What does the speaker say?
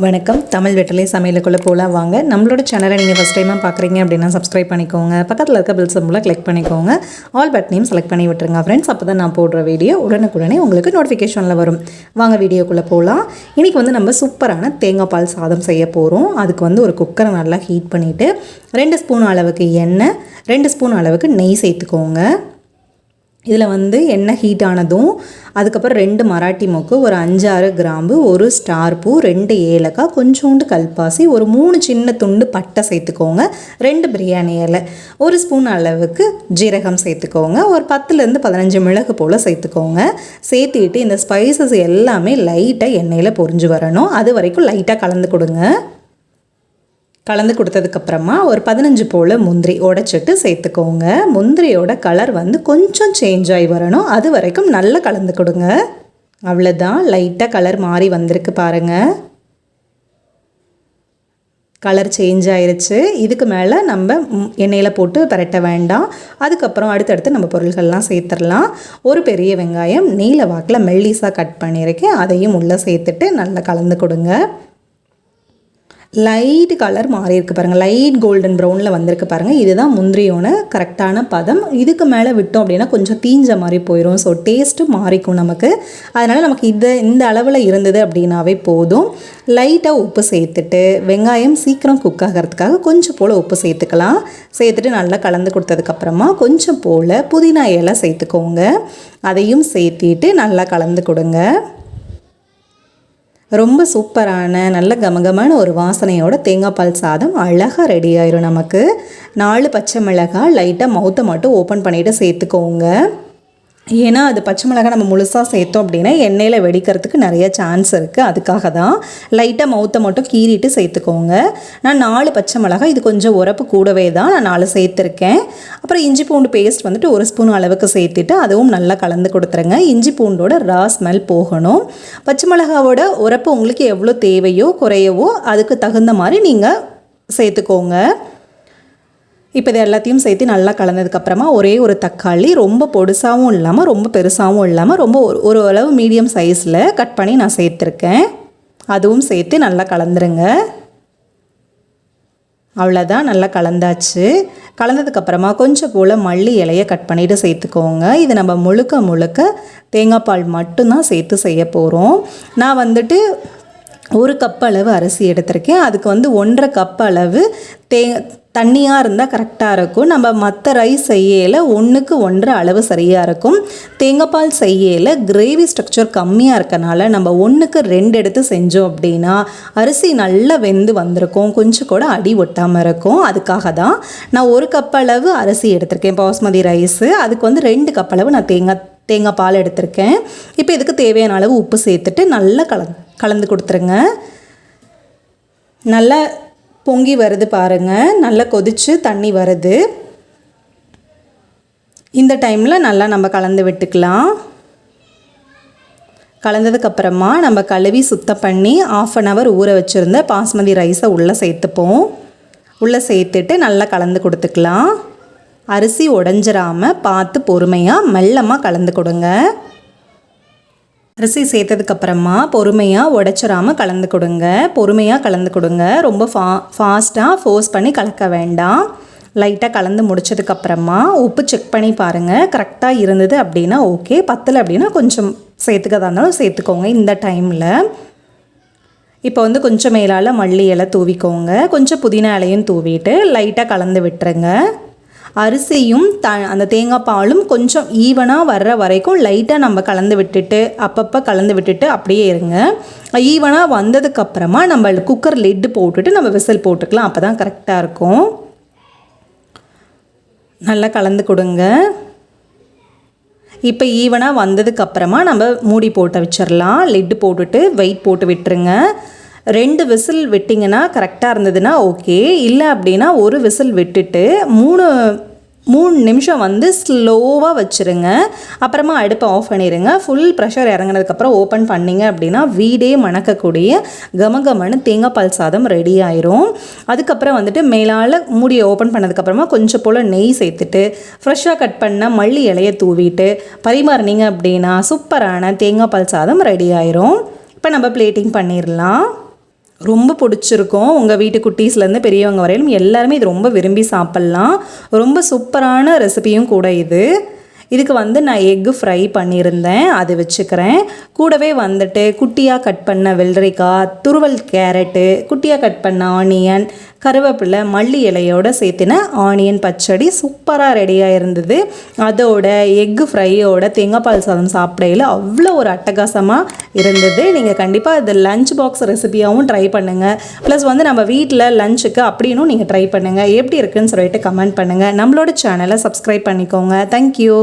வணக்கம். தமிழ் வெட்டலை சமையலுக்குள்ளே போகலாம் வாங்க. நம்மளோட சேனலை நீங்கள் ஃபஸ்ட் டைமாக பார்க்குறீங்க அப்படின்னா சப்ஸ்கிரைப் பண்ணிக்கோங்க. பக்கத்தில் இருக்க பில் சிம்பிளை கிளிக் பண்ணிக்கோங்க. ஆல் பட்டனையும் செலக்ட் பண்ணி விட்டுருங்க ஃப்ரெண்ட்ஸ் அப்போ தான் நான் போடுற வீடியோ உடனுக்குடனே உங்களுக்கு நோட்டிஃபிகேஷனில் வரும். வாங்க வீடியோக்குள்ளே போகலாம் இன்றைக்கி வந்து நம்ம சூப்பரான தேங்காய் பால் சாதம் செய்ய போகிறோம் அதுக்கு வந்து ஒரு குக்கரை நல்லா ஹீட் பண்ணிவிட்டு ரெண்டு ஸ்பூன் அளவுக்கு எண்ணெய் ரெண்டு ஸ்பூன் அளவுக்கு நெய் சேர்த்துக்கோங்க. இதில் வந்து எண்ணெய் ஹீட் ஆனதும் அதுக்கப்புறம் ரெண்டு மராட்டி மொக்கு ஒரு அஞ்சாறு கிராம்பு ஒரு ஸ்டார் பூ ரெண்டு ஏலக்காய் கொஞ்சோண்டு கல்பாசி ஒரு மூணு சின்ன துண்டு பட்டை சேர்த்துக்கோங்க ரெண்டு பிரியாணி இலை ஒரு ஸ்பூன் அளவுக்கு ஜீரகம் சேர்த்துக்கோங்க ஒரு பத்துலேருந்து பதினஞ்சு மிளகு போல் சேர்த்துக்கோங்க சேர்த்துக்கிட்டு இந்த ஸ்பைசஸ் எல்லாமே லைட்டாக எண்ணெயில் பொரிஞ்சு வரணும் அது வரைக்கும் லைட்டாக கலந்து கொடுங்க. கலந்து கொடுத்ததுக்கப்புறமா ஒரு பதினஞ்சு போல் முந்திரி உடைச்சிட்டு சேர்த்துக்கோங்க. முந்திரியோட கலர் வந்து கொஞ்சம் சேஞ்ச் ஆகி வரணும். அது வரைக்கும் நல்லா கலந்து கொடுங்க. அவ்வளோதான் லைட்டாக கலர் மாறி வந்திருக்கு பாருங்கள் கலர் சேஞ்ச் ஆயிருச்சு. இதுக்கு மேலே நம்ம எண்ணெயில் போட்டு பரட்ட வேண்டாம். அதுக்கப்புறம் அடுத்தடுத்து நம்ம பொருள்கள்லாம் சேர்த்துடலாம். ஒரு பெரிய வெங்காயம் நீல வாக்கில் மெல்லிஸாக கட் பண்ணியிருக்கேன். அதையும் உள்ளே சேர்த்துட்டு நல்லா கலந்து கொடுங்க. லைட் கலர் மாறி இருக்கு பாருங்கள் லைட் கோல்டன் ப்ரௌனில் வந்திருக்கு பாருங்கள் இதுதான் முந்திரியோட கரெக்டான பதம். இதுக்கு மேலே விட்டோம் அப்படின்னா கொஞ்சம் தீஞ்ச மாதிரி போயிடும் ஸோ டேஸ்ட்டு மாறிக்கும் நமக்கு. அதனால் நமக்கு இது இந்த அளவில் இருந்தது அப்படின்னாவே போதும். லைட்டாக உப்பு சேர்த்துட்டு வெங்காயம் சீக்கிரம் குக் ஆகிறதுக்காக கொஞ்சம் போல் உப்பு சேர்த்துக்கலாம். சேர்த்துட்டு நல்லா கலந்து கொடுத்ததுக்கப்புறமா கொஞ்சம் போல் புதினா இலை சேர்த்துக்கோங்க. அதையும் சேர்த்திட்டு நல்லா கலந்து கொடுங்க. ரொம்ப சூப்பரான நல்ல கமகமான ஒரு வாசனையோட தேங்காய் பால் சாதம் அழகாக ரெடி ஆயிரும் நமக்கு. நாலு பச்சை மிளகாய் லைட்டாக மவுத்தை மட்டும் ஓப்பன் பண்ணிவிட்டு சேர்த்துக்கோங்க. ஏன்னா அது பச்சை மிளகாய் நம்ம முழுசாக சேர்த்தோம் அப்படின்னா எண்ணெயில் வெடிக்கிறதுக்கு நிறைய சான்ஸ் இருக்குது அதுக்காக தான். லைட்டாக மவுத்தை மட்டும் கீறிட்டு சேர்த்துக்கோங்க. நான் நாலு பச்சை மிளகாய் இது கொஞ்சம் உரப்பு கூடவே தான் நான் நாலு சேர்த்துருக்கேன். அப்புறம் இஞ்சி பூண்டு பேஸ்ட் வந்துட்டு ஒரு ஸ்பூன் அளவுக்கு சேர்த்துட்டு அதுவும் நல்லா கலந்து கொடுத்துருங்க. இஞ்சி பூண்டோட ரா ஸ்மெல் போகணும். பச்சை மிளகாவோட உரப்பு உங்களுக்கு எவ்வளோ தேவையோ குறையவோ அதுக்கு தகுந்த மாதிரி நீங்கள் சேர்த்துக்கோங்க. இப்போ இது எல்லாத்தையும் சேர்த்து நல்லா கலந்ததுக்கப்புறமா ஒரே ஒரு தக்காளி ரொம்ப பொடுசாகவும் இல்லாமல் ரொம்ப பெருசாகவும் இல்லாமல் ரொம்ப ஒரு ஒரு அளவு மீடியம் சைஸில் கட் பண்ணி நான் சேர்த்துருக்கேன். அதுவும் சேர்த்து நல்லா கலந்துருங்க. அவ்வளோதான் நல்லா கலந்தாச்சு. கலந்ததுக்கப்புறமா கொஞ்சம் போல் மல்லி இலையை கட் பண்ணிவிட்டு சேர்த்துக்கோங்க. இது நம்ம முழுக்க முழுக்க தேங்காய் பால் மட்டும்தான் சேர்த்து செய்ய போகிறோம் நான் வந்துட்டு ஒரு கப் அளவு அரிசி எடுத்திருக்கேன். அதுக்கு வந்து ஒன்றரை கப் அளவு தே தண்ணியாக இருந்தால் கரெக்டாக இருக்கும். நம்ம மற்ற ரைஸ் செய்யல ஒன்றுக்கு ஒன்றரை அளவு சரியாக இருக்கும். தேங்காய்பால் செய்யல கிரேவி ஸ்ட்ரக்சர் கம்மியாக இருக்கனால நம்ம ஒன்றுக்கு ரெண்டு எடுத்து செஞ்சோம் அப்படின்னா அரிசி நல்லா வெந்து வந்திருக்கும். கொஞ்சம் கூட அடி ஒட்டாமல் இருக்கும். அதுக்காக தான் நான் ஒரு கப் அளவு அரிசி எடுத்திருக்கேன். பாஸ்மதி ரைஸு அதுக்கு வந்து ரெண்டு கப் அளவு நான் தேங்காய் தேங்காய் பால் எடுத்திருக்கேன். இப்போ இதுக்கு தேவையான அளவு உப்பு சேர்த்துட்டு நல்லா கலந்து கலந்து கொடுத்துருங்க. நல்லா பொங்கி வருது பாருங்கள் நல்லா கொதிச்சு தண்ணி வருது. இந்த டைமில் நல்லா நம்ம கலந்து விட்டுக்கலாம். கலந்ததுக்கப்புறமா நம்ம கழுவி சுத்தம் பண்ணி ஆஃப் அன் ஹவர் ஊற வச்சுருந்த பாஸ்மதி ரைஸை உள்ளே சேர்த்துப்போம். உள்ளே சேர்த்துட்டு நல்லா கலந்து கொடுத்துக்கலாம். அரிசி உடஞ்சிராமல் பார்த்து பொறுமையாக மெல்லமாக கலந்து கொடுங்க. அரிசி சேர்த்ததுக்கப்புறமா பொறுமையாக உடச்சிராமல் கலந்து கொடுங்க. பொறுமையாக கலந்து கொடுங்க. ரொம்ப ஃபா ஃபாஸ்ட்டாக ஃபோர்ஸ் பண்ணி கலக்க வேண்டாம். லைட்டாக கலந்து முடிச்சதுக்கப்புறமா உப்பு செக் பண்ணி பாருங்கள் கரெக்டாக இருந்தது அப்படின்னா ஓகே. பத்தலை அப்படின்னா கொஞ்சம் சேர்த்துக்கதா இருந்தாலும் சேர்த்துக்கோங்க இந்த டைமில். இப்போ வந்து கொஞ்சம் மேலால் மல்லி இலை தூவிக்கோங்க. கொஞ்சம் புதினா இலையும் தூவிட்டு லைட்டாக கலந்து விட்டுருங்க. அரிசியும் த அந்த தேங்காய் பாலும் கொஞ்சம் ஈவனாக வர்ற வரைக்கும் லைட்டாக நம்ம கலந்து விட்டுட்டு அப்பப்போ கலந்து விட்டுட்டு அப்படியே இருங்க. ஈவனாக வந்ததுக்கப்புறமா நம்ம குக்கர் லெட்டு போட்டுட்டு நம்ம விசில் போட்டுக்கலாம். அப்போ தான் கரெக்டாக இருக்கும். நல்லா கலந்து கொடுங்க. இப்போ ஈவனாக வந்ததுக்கப்புறமா நம்ம மூடி போட்டு வச்சிடலாம் லெட்டு போட்டுட்டு வெயிட் போட்டு விட்டுருங்க. ரெண்டு விசில் விட்டிங்கன்னா கரெக்டாக இருந்ததுன்னா ஓகே இல்லை அப்படின்னா ஒரு விசில் விட்டுட்டு மூணு மூணு நிமிஷம் வந்து ஸ்லோவாக வச்சுருங்க. அப்புறமா அடுப்பை ஆஃப் பண்ணிடுங்க ஃபுல் ப்ரெஷர் இறங்கினதுக்கப்புறம் ஓப்பன் பண்ணிங்க அப்படின்னா வீடே மணக்கக்கூடிய கமகமனு தேங்காய் பால் சாதம் ரெடி ஆயிரும். அதுக்கப்புறம் வந்துட்டு மேலால் மூடியை ஓப்பன் பண்ணதுக்கப்புறமா கொஞ்சம் போல் நெய் சேர்த்துட்டு ஃப்ரெஷ்ஷாக கட் பண்ண மல்லி இலையை தூவிட்டு பரிமாறினீங்க அப்படின்னா சூப்பரான தேங்காய் பால் சாதம் ரெடி ஆயிரும். இப்போ நம்ம பிளேட்டிங் பண்ணிடலாம் ரொம்ப பிடிச்சிருக்கும். உங்கள் வீட்டு குட்டீஸ்லேருந்து பெரியவங்க வரையிலும் எல்லாருமே இது ரொம்ப விரும்பி சாப்பிட்லாம். ரொம்ப சூப்பரான ரெசிபியும் கூட இது. இதுக்கு வந்து நான் எக்கு ஃப்ரை பண்ணியிருந்தேன். அது வச்சுக்கிறேன். கூடவே வந்துட்டு குட்டியாக கட் பண்ண வெள்ளரிக்காய் துருவல் கேரட்டு குட்டியாக கட் பண்ண ஆனியன் கருவேப்பிலை மல்லி இலையோடு சேர்த்தின ஆனியன் பச்சடி சூப்பராக ரெடியாக இருந்தது. அதோட எக்கு ஃப்ரையோட தேங்காய் பால் சாதம் சாப்பிடையில அவ்வளோ ஒரு அட்டகாசமாக இருந்தது. நீங்கள் கண்டிப்பாக இது லஞ்ச் பாக்ஸ் ரெசிபியாகவும் ட்ரை பண்ணுங்கள் ப்ளஸ் வந்து நம்ம வீட்டில் லஞ்சுக்கு அப்படின்னும் நீங்கள் ட்ரை பண்ணுங்கள் எப்படி இருக்குன்னு சொல்லிட்டு கமெண்ட் பண்ணுங்கள் நம்மளோட சேனலை சப்ஸ்கிரைப் பண்ணிக்கோங்க. தேங்க்யூ